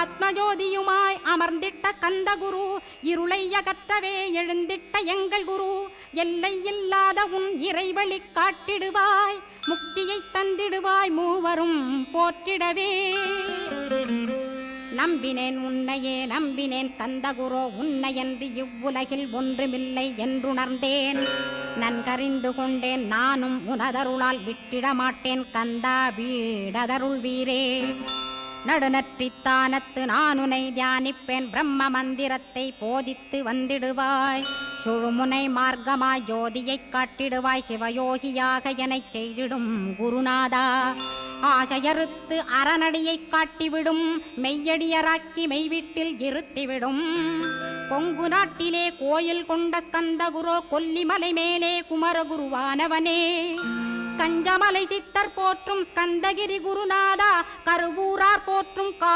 ஆத்மஜோதியுமாய் அமர்ந்திட்ட ஸ்கந்த குரு இருளை அகற்றவே எழுந்திட்ட எங்கள் குரு. எல்லை இல்லாத உன் இறைவழி காட்டிடுவாய் முக்தியை தந்திடுவாய் மூவரும் போற்றிடவே. நம்பினேன் உன்னையே நம்பினேன் ஸ்கந்தகுரோ உன்னையன்றி இவ்வுலகில் ஒன்றுமில்லை என்றுணர்ந்தேன். நன்கறிந்து கொண்டேன் நானும் உனதருளால் விட்டிட மாட்டேன் கந்தா வீடதருள் வீரே நடுநற்றித்தானத்து நான் உனை தியானிப்பேன். பிரம்ம மந்திரத்தை போதித்து வந்திடுவாய். சுழுமுனை மார்க்கமாய் ஜோதியைக் காட்டிடுவாய். சிவயோகியாக எனச் செய்திடும் குருநாதா. ஆசையறுத்து அறநடியைக் காட்டிவிடும். மெய்யடியராக்கி மெய்வீட்டில் இருத்திவிடும். கொங்கு நாட்டிலே கோயில் கொண்ட ஸ்கந்தகுரோ கொல்லிமலை மேலே குமரகுருவானவனே. கஞ்சமலை சித்தர் போற்றும் ஸ்கந்தகிரி குருநாதா கருவூர் போற்றும் கா